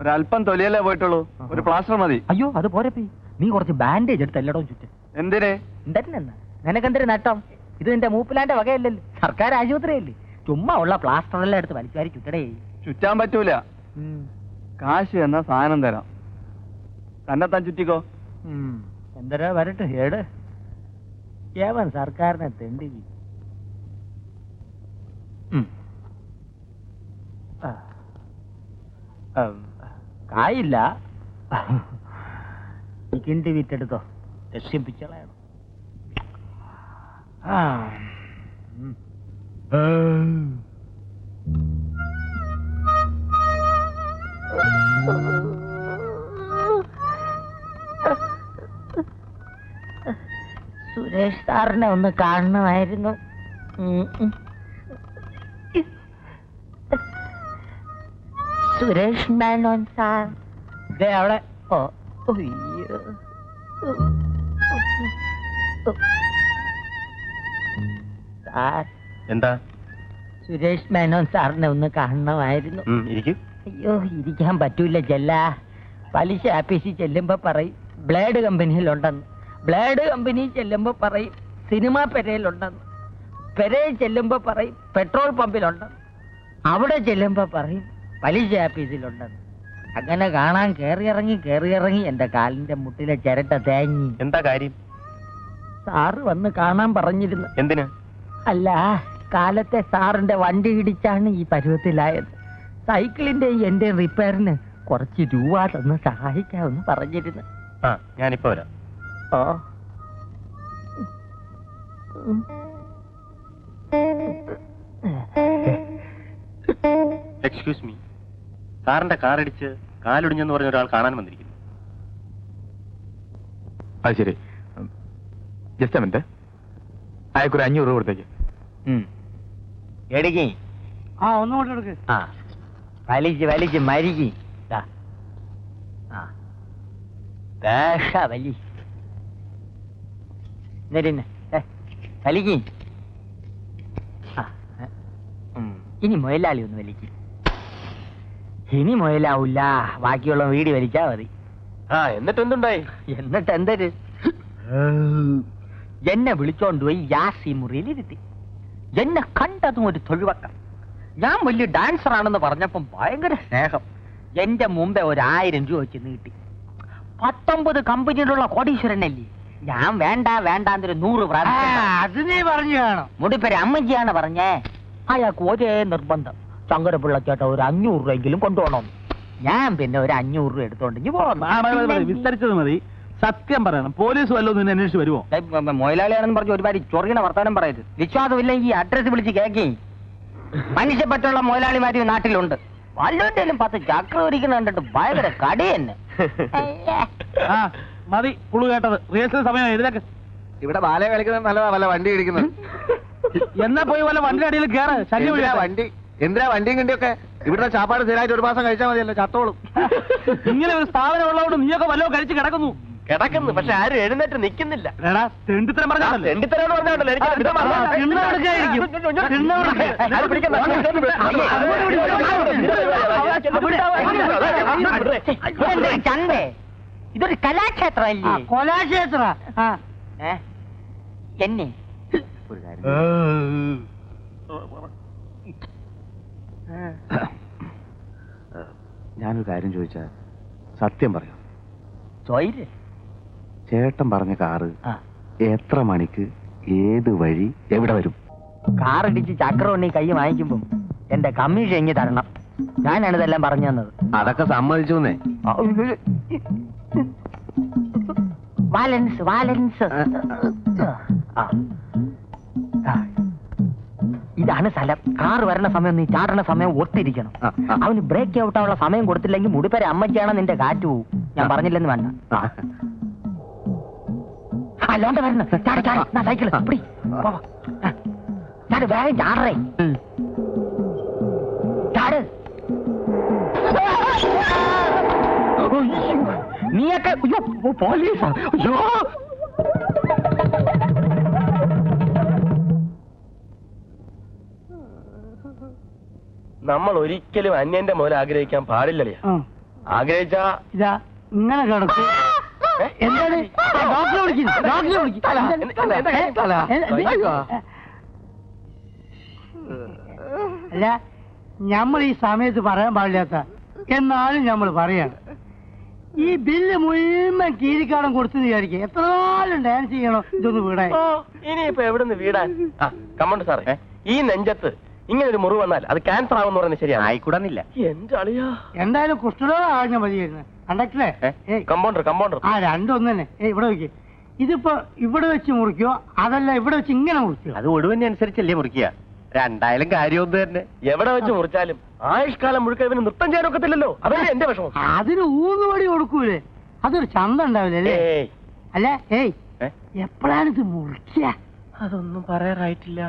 ഒരല്പം തൊലിയല്ലേ പോയിട്ടുള്ളൂ. ഒരു പ്ലാസ്റ്റർ മതി. അയ്യോ അത് പോരപ്പി നീ കുറച്ച് ബാൻഡേജ് എടുത്ത് എല്ലായിടവും ചുറ്റും. എന്തിനെ? എന്തെന്നാ നിനക്കെന്തൊരു നട്ടം? ഇത് നിന്റെ മൂപ്പിലാന്റെ വകയല്ലല്ലോ. സർക്കാർ ആശുപത്രിയല്ലേ. ചുമ്മാ ഉള്ള പ്ലാസ്റ്റർ എല്ലാം എടുത്ത് വലിച്ചാരി ചുറ്റടേ. ചുറ്റാൻ പറ്റൂല. കാശ് എന്ന സാധനം തരാം. തന്നെത്താൻ ചുറ്റിക്കോ. എന്തരാ വരട്ടെ ഏട്. കേവൻ സർക്കാരിനെ തെണ്ടി. ആ. കായില്ല. കിണ്ടി വിറ്റെടുത്തോ. ഉം. സുരേഷ് സാറിനെ ഒന്ന് കാണണമായിരുന്നു. സുരേഷ് മേനോൻ സാർ ദേ അവിടെ. ഓ ഉയ്യോ. സാർ എന്താ? സുരേഷ് മേനോൻ സാറിനെ ഒന്ന് കാണണമായിരുന്നു. അയ്യോ ഇരിക്കാൻ പറ്റൂല ചെല്ല. പലിശ ആപ്പീസിൽ ചെല്ലുമ്പോ പറയും ബ്ലേഡ് കമ്പനിയിലുണ്ടെന്ന്. ബ്ലേഡ് കമ്പനി ചെല്ലുമ്പോ പറയും സിനിമാ പെരയിലുണ്ടെന്ന്. പെരയിൽ ചെല്ലുമ്പോ പറയും പെട്രോൾ പമ്പിലുണ്ടെന്ന്. അവിടെ ചെല്ലുമ്പോ പറയും പലിശ ആപ്പീസിലുണ്ടെന്ന്. അങ്ങനെ കാണാൻ കേറിയിറങ്ങി കേറിയിറങ്ങി എന്റെ കാലിന്റെ മുട്ടിലെ ചിരട്ട തേങ്ങി എന്താ കാര്യം? സാറ് വന്ന് കാണാൻ പറഞ്ഞിരുന്നു. എന്തിന്? അല്ല കാലത്തെ സാറിന്റെ വണ്ടി ഇടിച്ചാണ് ഈ പരുവത്തിലായത്. സൈക്കിളിന്റെ എന്റെ റിപ്പയറിന് കുറച്ച് രൂപ തന്ന് സഹായിക്കാമെന്ന് പറഞ്ഞിരുന്നു. ആ ഞാനിപ്പോ വരാം. ഓ എക്സ്ക്യൂസ് മീ സാറിന്റെ കാറടിച്ച് കാലൊടിഞ്ഞെന്ന് പറഞ്ഞ ഒരാൾ കാണാൻ വന്നിരിക്കുന്നു. അത് ശരി. Just minute. അയക്കൊരു അഞ്ഞൂറ് രൂപ കൊടുത്തേക്ക്. എടുക്കി ആ ഒന്നും കൊണ്ട് എടുക്ക് ആ. വലിച്ച് വലിച്ച് മരിക്കി. ആ. ദേശ വലി. എന്നിട്ടിന്നെ വലിക്ക്. ആ, ഉം. ഇനി മുയലാളി ഒന്ന് വലിക്ക്. ഇനി മുതലാവൂല. ബാക്കിയുള്ള വീടി വലിച്ചാ മതി. ആ എന്നിട്ട് എന്തുണ്ടായി? എന്നിട്ട് എന്തൊരു? എന്നെ വിളിച്ചോണ്ട് പോയി യാസി മുറിയിലിരുത്തി. എന്നെ കണ്ടതും ഒരു തൊഴിവക്കം. ഞാൻ വലിയ ഡാൻസർ ആണെന്ന് പറഞ്ഞപ്പം ഭയങ്കര സ്നേഹം. എന്റെ മുമ്പേ ഒരു ആയിരം രൂപ വെച്ച് നീട്ടി. പത്തൊമ്പത് കമ്പനിയിലുള്ള കോടീശ്വരനല്ലേ? ഞാൻ വേണ്ട വേണ്ടാന്നൊരു നൂറ് അത് നീ പറഞ്ഞു കാണും. മുടിപ്പേര് അമ്മജിയാണ് പറഞ്ഞേ. അയാൾക്ക് ഒരേ നിർബന്ധം. ശങ്കരപിള്ള ചേട്ടാ ഒരു അഞ്ഞൂറ് രൂപയെങ്കിലും കൊണ്ടുപോകണം. ഞാൻ പിന്നെ ഒരു അഞ്ഞൂറ് രൂപ എടുത്തോണ്ടെങ്കിൽ പോകണം വിസ്തരിച്ചത് മതി. സത്യം പറയണം. പോലീസ് വല്ലതും നിന്നെ അന്വേഷിച്ച് വരുമോ മൊയിലാളിയാണെന്ന് പറഞ്ഞ് ഒരുപാട് ചൊറിയണ വർത്താനം പറയരുത്. വിശ്വാസമില്ലെങ്കിൽ അഡ്രസ് വിളിച്ച് കേക്കി. മനുഷ്യപ്പറ്റുള്ള മൊയിലാളിമാര് ഈ നാട്ടിലുണ്ട്. വല്ലോണ്ടേലും പത്ത് ചക്ര ഒരിക്കുന്ന കണ്ടിട്ട് ഭയങ്കര കടി തന്നെ. ആ മതി പുളു കേട്ടത്. റിഹേഴ്സൽ സമയം എഴുതാക്ക് ഇവിടെ ബാല കളിക്കുന്നത് നല്ലതാ വല്ല വണ്ടി ഇടിക്കുന്നത്. എന്നാ പോയി വല്ല വണ്ടി അടിയിൽ കേറ് ശല്യം വണ്ടി എന്തിനാ വണ്ടിയും കണ്ടിയൊക്കെ ഇവിടുത്തെ ചാപ്പാട് സ്ഥിരമായിട്ട് ഒരു മാസം കഴിച്ചാൽ മതിയല്ലോ ചത്തോളും ഇങ്ങനെ ഒരു സ്ഥാപനം ഉള്ളതുകൊണ്ട് നീയൊക്കെ വല്ലതും കഴിച്ച് കിടക്കുന്നു കിടക്കുന്നു പക്ഷെ ആരും എഴുന്നേറ്റ് നിൽക്കുന്നില്ല എടാ തെണ്ടിത്തരം കലാക്ഷേത്ര തെണ്ടിത്തരം എനിക്ക് തിണ്ണ കൊടുക്കായിരിക്കും. ഒരു കൊടുക്ക. അത് പിടിക്കണ്ട. ഇതെന്താ ഈ ചന്തേ ഇതൊരു കലാക്ഷേത്രമല്ലേ കൊലാക്ഷേത്ര ഏ? എന്നെ ഞാനൊരു കാര്യം ചോദിച്ചാ സത്യം പറയാം. ചേട്ടൻ പറഞ്ഞ കാറ് എത്ര മണിക്ക് ഏത് വഴി എവിടെ വരും? കാറിടിച്ച് ചക്രവണ്ണി കൈ വാങ്ങിക്കുമ്പോൾ എന്റെ കമ്മീഷൻ എങ്ങി തരണം? ഞാനാണ് ഇതെല്ലാം പറഞ്ഞു തന്നത്. അതൊക്കെ സമ്മതിച്ചു വാലൻസ് വാലൻസ്. ആ. ഇതാണ് സ്ഥലം കാർ വരണ സമയം നീ ചാടണ സമയം ഒത്തിരിക്കണം. അവന് ബ്രേക്ക് ഔട്ടാനുള്ള സമയം കൊടുത്തില്ലെങ്കിൽ മുടിപ്പേരെ അമ്മയ്ക്കാണ് നിന്റെ കാറ്റ് പോവും. ഞാൻ പറഞ്ഞില്ലെന്ന് വേണ്ട അല്ലാണ്ട് വരണ. ചാടി ചാടി. നാ സൈക്കിൾ പിടി. ചാട് വേഗം ചാടറേ. ചാട്. നീയൊക്കെ അയ്യോ പോലീസാ. അയ്യോ. നമ്മൾ ഒരിക്കലും അന്യന്റെ മുതൽ ആഗ്രഹിക്കാൻ പാടില്ലല്ലേ? ആഗ്രഹിച്ച? ഇതാ ഇങ്ങനെ കിടക്കും. എന്താണ്? ഡോക്ടറെ വിളിക്കുന്നു ഡോക്ടറെ വിളിക്കുന്നു. അല്ല നമ്മൾ ഈ സമയത്ത് പറയാൻ പാടില്ലാത്ത എന്നാലും നമ്മൾ പറയാണ്. ഈ ബില്ല് മുഴുവൻ കീരിക്കാടം കൊടുത്തു വിചാരിക്കുക. എത്ര നാളും ഡാൻസ് ചെയ്യണോ ഇതൊന്ന് വീടാൻ. ഇനിയിപ്പോ എവിടുന്ന് വീടാൻ? ആ. കമ്മണ്ട് സാറേ ഈ നെഞ്ചത്ത് ഇങ്ങനെ ഒരു മുറിവ് വന്നാൽ അത് ക്യാൻസർ ആവുമെന്ന് പറയുന്നത് ശരിയാണ്? ആയിക്കൂടാനില്ല എന്റെ അളിയാ. എന്തായാലും കുഷ്ഠരോഗം മതിയായിരുന്നു. കണ്ടക്ടറെ കമ്പൗണ്ടർ കമ്പൗണ്ടർ ആ രണ്ടൊന്നു തന്നെ ഏ ഇവിടെ വെക്ക്. ഇതിപ്പോ ഇവിടെ വെച്ച് മുറിക്കോ അതല്ല ഇവിടെ വെച്ച് ഇങ്ങനെ മുറിക്കോ? അത് ഒടുവിനെ അനുസരിച്ചല്ലേ മുറിക്കുക. രണ്ടായാലും കാര്യം ഒന്ന് തന്നെ എവിടെ വെച്ച് മുറിച്ചാലും ആയുഷ്കാലം മുഴുക്ക ഇവന് നൃത്തം ചെയ്യാൻ ഒക്കത്തില്ലല്ലോ. അതല്ലേ എന്റെ വിഷമം. അതിന് ഊന്നുവടി കൊടുക്കൂലേ? അതൊരു ചന്ത ഉണ്ടാവില്ലേ അല്ലേ? ഏയ്? എപ്പോഴാണ് ഇത് മുറിക്കുക അതൊന്നും പറയാറായിട്ടില്ല.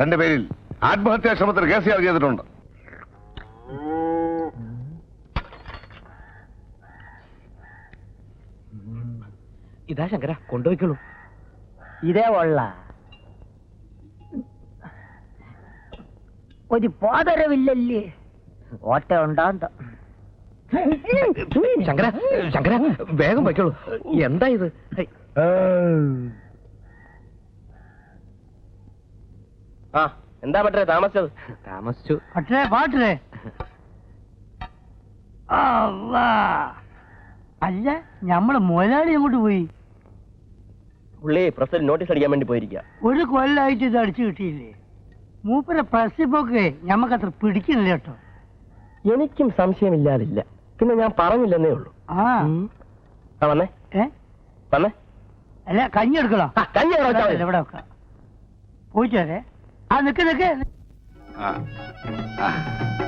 തന്റെ പേരിൽ ആത്മഹത്യാ ശ്രമത്തിന് കേസ് ചാർജ് ചെയ്തിട്ടുണ്ട്. ഇതാ ശങ്കര കൊണ്ടുപോയിക്കോളൂ. ഇതേ ഉള്ള. ഒരു പോതരവില്ലല്ലേ? ഓട്ട ഉണ്ടാന്ത ശങ്കര ശങ്കര വേഗം വയ്ക്കോളൂ എന്താ ഇത്? ആ എന്താ പറ്റേ താമസിച്ചത്? താമസിച്ചു. പട്ടേ പാട്ടേ അല്ല ഞമ്മൾ മുതലാളി അങ്ങോട്ട് പോയി? പുള്ളി പ്രസിൽ നോട്ടീസ് അടിക്കാൻ വേണ്ടി പോയിരിക്കുക ഒരു കൊല്ലായിട്ട് ഇത് അടിച്ചു കിട്ടിയില്ലേ? മൂപ്പരെ പ്രസിപ്പൊക്കെ ഞമ്മക്ക് അത്ര പിടിക്കുന്നില്ല കേട്ടോ. എനിക്കും സംശയമില്ലാതില്ല. പിന്നെ ഞാൻ പറഞ്ഞില്ലെന്നേ ഉള്ളൂ. ആ. ആ വന്നേ. ഏ? വന്നേ. അല്ല കഞ്ഞി എടുക്കണോ? കഞ്ഞി. ഇവിടെ വെക്കാം. പോയിട്ടേ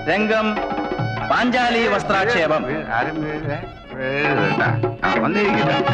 ரெங்கம் பாஞ்சாலி வஸ்திராட்சேபம். வந்திருக்கிறேன்.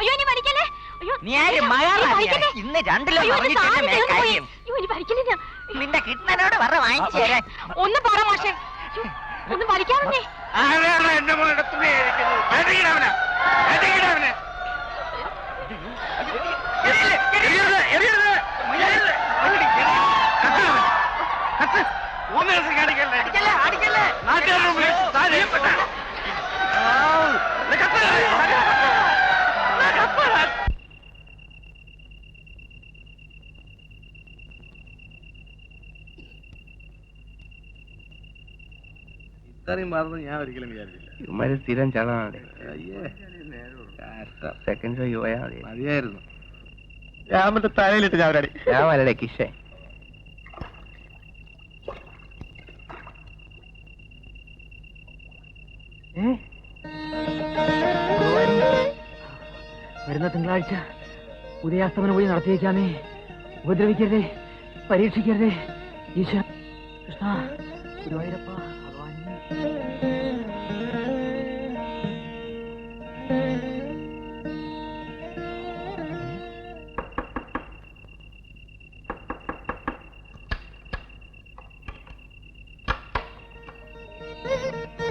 അയ്യോ ഇനി മരിക്കല്ലേ അയ്യോ നീ ആര് അയ്യോ, മകാറാണിയാ? വലിക്കല്ലേ? ഇന്ന് രണ്ടിലോ അയ്യോ, തീർന്നു പോയി. കാര്യം. അയ്യോ, ഇനി മരിക്കല്ലേ ഞാൻ. നിന്റെ കിട്ടനോട് പറ വാങ്ങിച്ചു തരാൻ ഒന്ന് പറ മാഷെ അയ്യോ, ഒന്ന് മരിക്കാമെന്നേ ആരാണ് എന്റെ മോളുടെ തുണി അഴിക്കുന്നത്? എറിയണവനെ. എറിയണവനെ. എറിയരുത്, എറിയരുത്, എറിയരുത്. എറിയരുത്. മൂന്ന് ദിവസം കാണിക്കല്ലേ? നാട്ടുകാരുടെ. ഇത്രയും മാറുന്നു ഞാൻ ഒരിക്കലും വിചാരിച്ചില്ല. ഇവന്മാര് സ്ഥിരം അയ്യേ. സെക്കൻഡ് ഷോ മതി. മതിയായിരുന്നു. ഞാൻ മറ്റേ തലയിലിട്ട് ഞാൻ ഞാൻ വരടെ കിഷേ തിങ്കളാഴ്ച ഉദയാസ്തമനം കൂടി നടത്തിയേക്കാമേ. ഉപദ്രവിക്കരുതേ പരീക്ഷിക്കരുതേ. ഈശ്വ കൃഷ്ണ ഗുരുവായൂരപ്പ Thank you.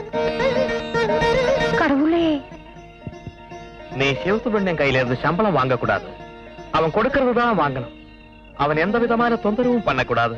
நீ சிவசுப்ரமணியன் கையில இருந்து சம்பளம் வாங்கக்கூடாது. அவன் கொடுக்கறது தான் வாங்கணும். அவன் எந்த விதமான தொந்தரவும் பண்ணக்கூடாது.